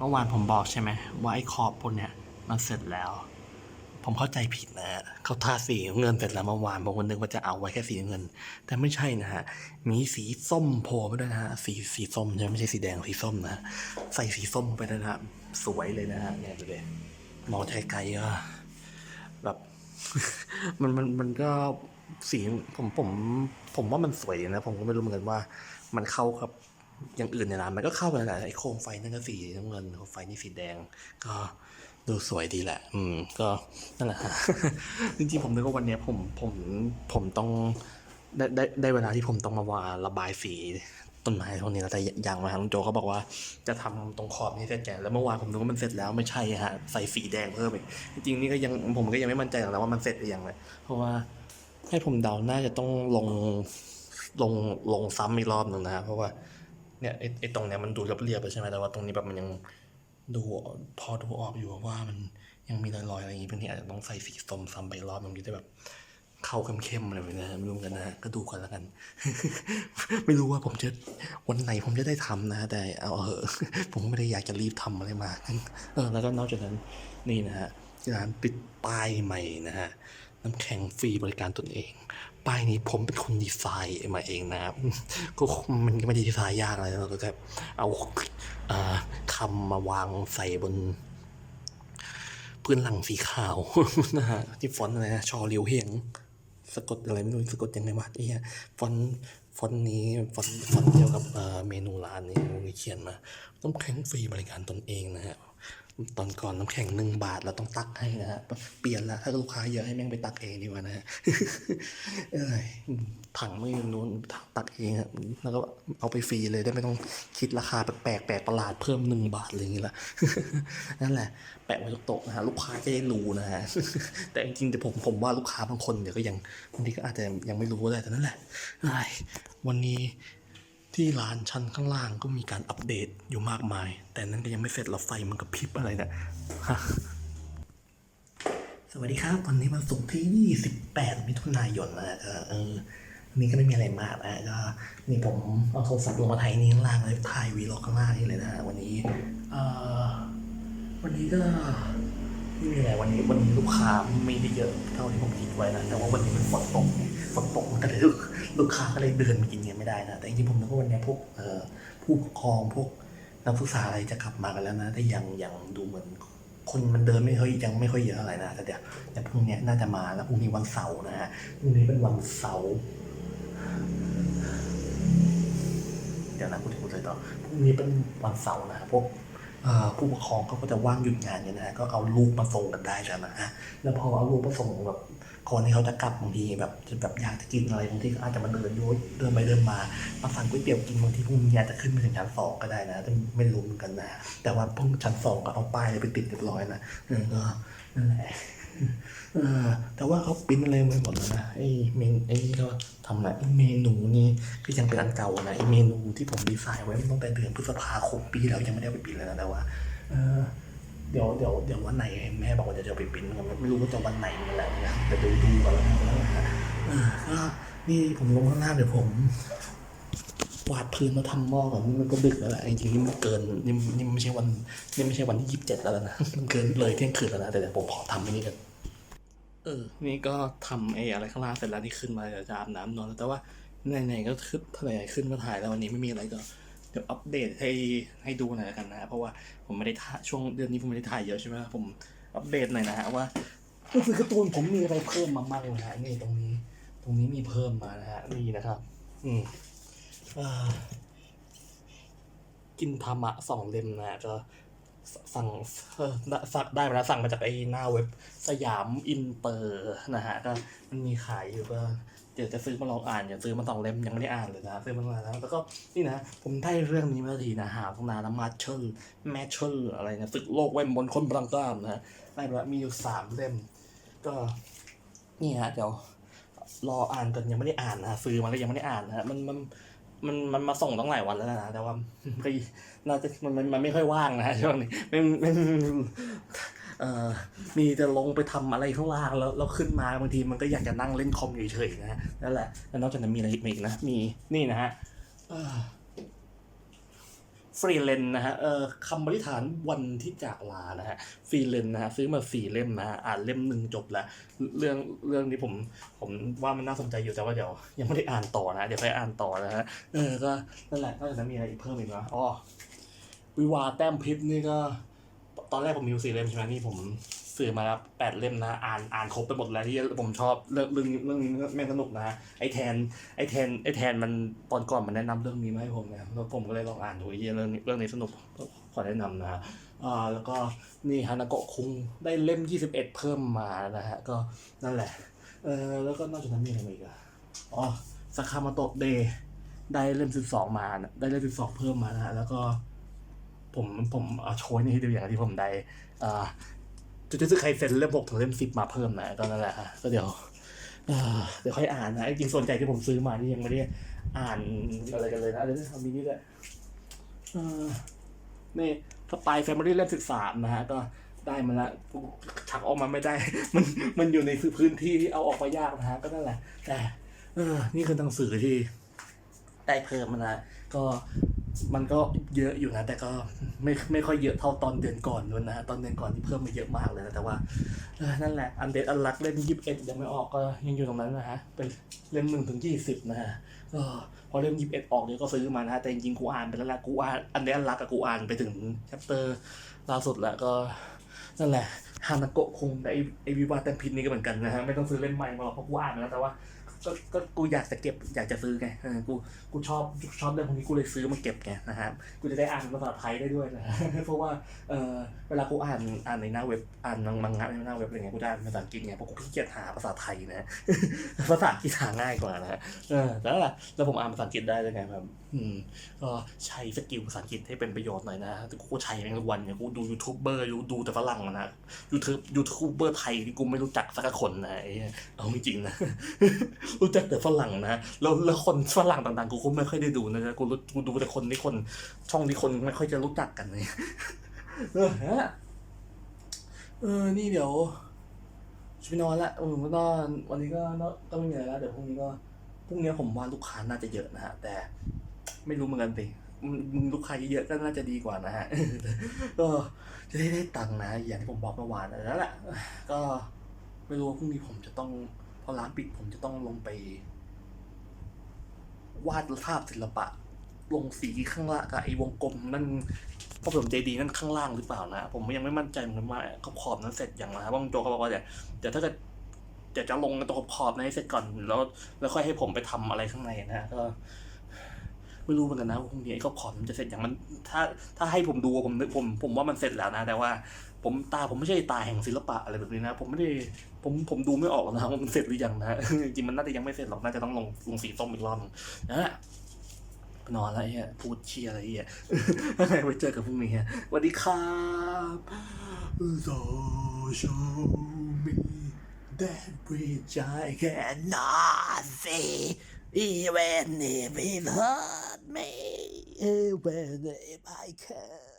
เมื่อวานผมบอกใช่ไหมว่าไอ้ขอบพวกเนี้ยมันเสร็จแล้ว ผมเข้าใจผิดนะฮะเขาทาสีเงินเสร็จแล้วเมื่อวานผมก็นึกว่าจะเอาไว้แค่สีเงิน แต่ไม่ใช่นะฮะมีสีส้มโผล่ไปด้วยนะฮะสีสีส้มใช่ไม่ใช่สีแดงสีส้มนะใส่สีส้มไปด้วยนะฮะสวยเลยนะฮะเนี่ยดูเลยมองไกลๆก็แบบมันมันมันก็สีผมผม ผมว่ามันสวยนะ ผมก็ไม่รู้เหมือนกันว่า มันเข้ากับ อย่างอื่นในร้านมันก็เข้ากันแหละไอ้โคมไฟนั่นก็สีน้ำเงินโคมไฟนี่สีแดง ก็ดูสวยดีแหละ อืม ก็นั่นแหละฮะ จริงๆผมนึกว่าวันเนี้ยผมผมผมต้องได้ได้ได้เวลาที่ผมต้องมาวาระบายสีต้นไม้พวกนี้แล้วแต่อย่างมาทางโจเขาบอกว่าจะทำตรงขอบนี้เสร็จแก่แล้วเมื่อวานผมนึกว่ามันเสร็จแล้วไม่ใช่ฮะใส่สีแดงเพิ่มอีกจริงๆนี่ก็ยังผมก็ยังไม่มั่นใจหรอกนะว่ามันเสร็จหรือยังเลยเพราะว่าให้ผมเดาน่าจะต้องลงลงลงซ้ำอีกรอบหนึ่งนะฮะเพราะว่า เนี่ยไอ้ไอตรงเนี้ยมันดูเรียบๆไปใช่ไหมแต่ว่าตรงนี้แบบมันยังดูพอดูออกอยู่ว่ามันยังมีรอยๆอะไรอย่างงี้บางทีอาจจะต้องใส่สีส้มซ้ำไปรอบหนึงทีจะแบบเข้าเข้มๆอะไรแบบนี้ไม่รู้กันนะก็ดูกันแล้วกัน ไม่รู้ว่าผมจะวันไหนผมจะได้ทำนะ แต่เอาเหอะผมไม่ได้อยากจะรีบทำอะไรมาเออแล้วก็นอกจากนั้นนี่นะฮะร้านปิดป้ายใหม่นะฮะ น้ำแข็งฟรีบริการตนเอง ป้ายนี้ผมเป็นคนดีไซน์มาเองนะครับก็มันก็ไม่ได้ดีไซน์ยากอะไรเราก็แค่เอาเอ่อคำมาวางใส่บนพื้นหลังสีขาวนะฮะที่ฟอนต์อะไรนะชอเลียวเฮียงสะกดอะไรไม่รู้สะกดยังไงวะเหี้ยฟอนต์ฟอนต์นี้ฟอนต์ฟอนต์เดียวกับเมนูร้านนี้มีเขียนมาน้ำแข็งฟรีบริการตนเองนะฮะ ตอนก่อนน้ำแข็งหนึ่งบาทเราต้องตักให้นะฮะเปลี่ยนละถ้าลูกค้าเยอะให้แม่งไปตักเองดีกว่านะฮะเอ้ยถังไม่นู้นตักเองอะแล้วก็เอาไปฟรีเลยได้ไม่ต้องคิดราคาแปลกๆแปลกประหลาดเพิ่มหนึ่งบาทอะไรอย่างงี้ละนั่นแหละ แปะไว้ทุกโต๊ะนะฮะลูกค้าจะได้รู้นะฮะแต่จริงๆแต่ผมผมว่าลูกค้าบางคนเดี๋ยวก็ยังบางทีก็อาจจะยังไม่รู้เลยแต่นั่นแหละวันนี้ ที่ร้านชั้นข้างล่างก็มีการอัปเดตอยู่มากมาย แต่นั่นก็ยังไม่เสร็จเราไฟมันกระพริบอะไรนะสวัสดีครับ วันนี้วันศุกร์ที่ 28 มิถุนายนนะก็เออนนี้ก็ไม่มีอะไรมากนะก็นี่ผมเอาโทรศัพท์ลงมาถ่ายนี่ข้างล่างเลยถ่ายวีล็อกข้างล่างนี่เลยนะวันนี้เออวันนี้ก็ไม่มีอะไรวันนี้วันนี้ลูกค้าไม่ได้เยอะเท่าที่ผมคิดไว้นะแต่ว่าวันนี้มันฝนตกไง ฝนตกมันก็เลยลูกลูกค้าก็เลยเดินมากินกันไม่ได้นะแต่จริงๆผมนึกว่าวันนี้พวกเอ่อผู้ปกครองพวกนักศึกษาอะไรจะกลับมากันแล้วนะ แต่ยังยังดูเหมือน คนมันเดินไม่ค่อยยังไม่ค่อยเยอะอะไหร่นะแต่เดี๋ยวแต่พรุ่งนี้น่าจะมาแล้วพรุ่งนี้วันเสาร์นะฮะพรุ่งนี้เป็นวันเสาร์เดี๋ยวนะพูดถึงพูดเลยต่อพรุ่งนี้เป็นวันเสาร์นะฮะพวก ผู้ปกครองเขาก็จะว่างหยุดงานกันนะฮะก็เอาลูกมาส่งกันได้แล้วนะฮะแล้วพอเอาลูกมาส่งแบบคนที่เขาจะกลับบางทีแบบแบบอยากจะกินอะไรบางทีก็อาจจะมาเดินอยูเดินไปเดินมามาสั่งก๋วยเตี๋ยวกินบางทีพรุ่งนี้อาจจะขึ้นไปถึงชั้นสองก็ได้นะแต่ไม่รู้เหมือนกันนะแต่ว่าพวกชั้นสองก็เอาป้ายไปติดเรียบร้อยนะเออก็นั่นแหละ แต่ว่าเขาปริ้นอะไรมาหมดแล้วนะไอ้เมนไอ้นี่ก็ทำอะไรไอเมนูนี่ก็ยังเป็นอันเก่านะไอ้เมนูที่ผมดีไซน์ไว้ตั้งแต่เดือนพฤษภาคมปีแล้วยังไม่ได้ไปปริ้นเลยนะแต่ว่าเดี๋ยวเดี๋ยวเดี๋ยววันไหนแม่บอกว่าจะจะเอาไปปริ้นกันไม่รู้ว่าจะวันไหนมันแหละเนี่ยแต่ดูดูกันแล้วกันเออก็นี่ผมลงข้างล่างเดี๋ยวผม วาดพื้นมาทำหม้อก่อนนี่มันก็ดึกแล้วแหละจริงๆนี่มันเกินนี่นี่ไม่ใช่วันนี่ไม่ใช่วันที่ยี่สิบเจ็ดแล้วนะมันเกินเลยเที่ยงคืนแล้วนะแต่ผมขอทำไอ้นี่กันเออ นี่ก็ทำไอ้อะไรข้างล่างเสร็จแล้วที่ขึ้นมาจะอาบน้ำนอนแต่ว่าไหนๆก็ขึ้นเท่าไหร่ขึ้นมาถ่ายแล้ววันนี้ไม่มีอะไรก็เดี๋ยวอัปเดตให้ให้ดูหน่อยละกันนะฮะเพราะว่าผมไม่ได้ถ่ายช่วงเดือนนี้ผมไม่ได้ถ่ายเยอะใช่ไหมผมอัปเดตหน่อยนะฮะว่าหนังสือการ์ตูนผมมีอะไรเพิ่มมาบ้างนะฮะนี่ตรงนี้ ตรงนี้มีเพิ่มมานะฮะนี่นะครับ อืม กินธรรมะสองเล่มนะฮะสั่งได้สั่งได้มาแล้วสั่งมาจากไอ้หน้าเว็บสยามอินเตอร์นะฮะก็มันมีขายอยู่ก็เดี๋ยวจะซื้อมาลองอ่านอย่าซื้อมาสองเล่มยังไม่ได้อ่านเลยนะซื้อมาแล้วแล้วก็นี่นะ ผมได้เรื่องนี้มาทีนะหาตั้งนานมาเชลแมชเชลอะไรนะศึกโลกเว้นบนคนพลังกล้ามนะฮะได้มาแล้วมีอยู่สามเล่ม ก็นี่ฮะเดี๋ยวรออ่านกันยังไม่ได้อ่านนะซื้อมาแล้วยังไม่ได้อ่านนะมันมัน มันมันมาส่งตั้งหลายวันแล้วนะ แต่ว่าก็น่าจะมันมันมันไม่ค่อยว่างนะช่วงนี้ไม่ไม่เอ่อมีจะลงไปทำอะไรข้างล่างแล้วแล้วขึ้นมาบางทีมันก็อยากจะนั่งเล่นคอมเฉยๆนะนั่นแหละแล้วนอกจากนั้นมีอะไรอีกนะมีนี่นะฮะ ฟรีเลนนะฮะเอ่อคำบริฐานวันที่จากลานะฮะฟรีเลนนะฮะซื้อมาสี่เล่มนะฮะอ่านเล่มหนึ่งจบแล้ว เรื่องเรื่องนี้ผมผมว่ามันน่าสนใจอยู่แต่ว่าเดี๋ยวยังไม่ได้อ่านต่อนะ เดี๋ยวไปอ่านต่อนะฮะเออก็นั่นแหละนอกจากนั้นมีอะไรอีกเพิ่มอีกนะอ๋อวิวาแต้มพิษนี่ก็ ตอนแรกผมมีอยู่สี่เล่มใช่ไหมนี่ผม ซื้อมาแล้วแปดเล่มนะอ่านอ่านครบไปหมดแล้วที่ผมชอบเรื่องเรื่องนี้เรื่องนี้แม่งสนุกนะไอแทนไอแทนไอแทนมันตอนก่อนมันแนะนำเรื่องนี้มาให้ผมนะแล้วผมก็เลยลองอ่านดูไอ้เหี้ยเรื่องนี้เรื่องนี้สนุกขอแนะนำนะฮะอ่าแล้วก็นี่ฮานาโกะคุงได้เล่มยี่สิบเอ็ดเพิ่มมานะฮะก็นั่นแหละเออแล้วก็นอกจากนั้นมีอะไรอีกอะอ๋อสคามาโตะเดย์ได้เล่มสิบสองมานะได้เล่มสิบสองเพิ่มมานะฮะแล้วก็ผมผมโชว์นี่ให้ดูอย่างที่ผมได้อ่า จุดจุดใครเซ็นเล่มหกถึงเล่มสิบมาเพิ่มนะก็นั่นแหละฮะก็เดี๋ยวเดี๋ยวค่อยอ่านนะจริงส่วนใหญ่ที่ผมซื้อมานี่ยังไม่ได้อ่านอะไรกันเลยนะเดี๋ยวทำมินิด้วยเอ่านี่สปายแฟมิลี่เล่มสิบสามนะฮะก็ได้มาละชักออกมาไม่ได้ มันมันอยู่ในพื้นที่ที่เอาออกมายากนะฮะก็นั่นแหละ แต่ เออ นี่คือหนังสือที่ได้เพิ่มมานะก็ มันก็เยอะอยู่นะ แต่ก็ไม่ไม่ค่อยเยอะเท่าตอนเดือนก่อนด้วยนะตอนเดือนก่อนที่เพิ่มมาเยอะมากเลยนะแต่ว่านั่นแหละอันเดดอันลักเล่มยี่สิบเอ็ดยังไม่ออกก็ยังอยู่ตรงนั้นนะฮะเป็นเล่มหนึ่งถึงยี่สิบนะฮะก็พอเล่มยี่สิบเอ็ดออกเนี่ยก็ซื้อมานะฮะแต่จริงๆกูอ่านไปแล้วละกูอ่านอันเดดอันลักกับกูอ่านไปถึงแชปเตอร์ล่าสุดแล้วก็นั่นแหละฮานาโกะคงไอไอวิวาแตมพินนี่ก็เหมือนกันนะฮะไม่ต้องซื้อเล่มใหม่มาหรอกเพราะกูอ่านไปแล้วแต่ว่า ก็ก็กูอยากจะเก็บอยากจะซื้อไงเออกูกูชอบชอบเรื่องพวกนี้กูเลยซื้อมาเก็บไงนะครับกูจะได้อ่านภาษาไทยได้ด้วยนะเพราะว่าเออ เวลากูอ่านอ่านในหน้าเว็บอ่านมังงะในหน้าเว็บอะไรเงี้ยกูได้อ่านภาษาอังกฤษไงเพราะกูขี้เกียจหาภาษาไทยนะภาษาอังกฤษหาง่ายกว่านะฮะแล้วล่ะแล้วผมอ่านภาษาอังกฤษได้เลยไงแบบอืมก็ใช้สกิลภาษาอังกฤษให้เป็นประโยชน์หน่อยนะแต่กูใช้แม่งทุกวันเนี่ยกูดูยูทูบเบอร์ดูแต่ฝรั่งนะยูทูบยูทูบเบอร์ไทยที่กูไม่รู้จักสักคนนะไอ้เอาจริงๆนะรู้จักแต่ฝรั่งนะแล้วแล้วคนฝรั่งต่างๆกูก็ไม่ค่อยได้ดูนะจ๊ะกูรู้กูดูแต่คนที่คนช่องที่คนไม่ค่อยจะรู้จักกันเลย เออฮะเออ นี่เดี๋ยวจะไปนอนละเออก็นอนวันนี้ก็นอนก็ไม่มีอะไรแล้วเดี๋ยวพรุ่งนี้ก็พรุ่งนี้ผมว่าลูกค้าน่าจะเยอะนะฮะ แต่ไม่รู้เหมือนกันสิลูกค้าเยอะๆก็น่าจะดีกว่านะฮะก็จะได้ได้ตังค์นะ อย่างที่ผมบอกเมื่อวานนั่นแหละก็ไม่รู้ว่าพรุ่งนี้ผมจะต้องพอร้านปิดผมจะต้องลงไป วาดภาพศิลปะ ลงสีข้างล่างกับไอ้วงกลมนั่นพอผมใจดีนั่นข้างล่างหรือเปล่านะ ผมยังไม่มั่นใจเหมือนกันว่าขอบขอบนั้นเสร็จอย่างไรบางโจก็บอกว่าเดี๋ยวเดี๋ยวถ้าเกิดเดี๋ยวจะลงตรงขอบขอบนั้นให้เสร็จก่อนแล้วแล้วค่อยให้ผมไปทำอะไรข้างในนะก็ไม่รู้เหมือนกันนะว่าพรุ่งนี้ไอ้ขอบขอบมันจะเสร็จอย่างมัน ถ้าถ้าให้ผมดูผมนึกผมผมว่ามันเสร็จแล้วนะ แต่ว่า ผมตาผมไม่ใช่ตาแห่งศิลปะอะไรแบบนี้นะ ผมไม่ได้ผมผมดูไม่ออกนะว่ามันเสร็จหรือยังนะจริงมันน่าจะยังไม่เสร็จหรอกน่าจะต้องลงลงสีส้มอีกรอบนะ นอนแล้วไอ้เหี้ยพูดเชียอะไรไอ้เหี้ยไปเจอกับพวกนี้ฮะสวัสดีครับโซช o w me that we cannot see even if it hurt me even if I can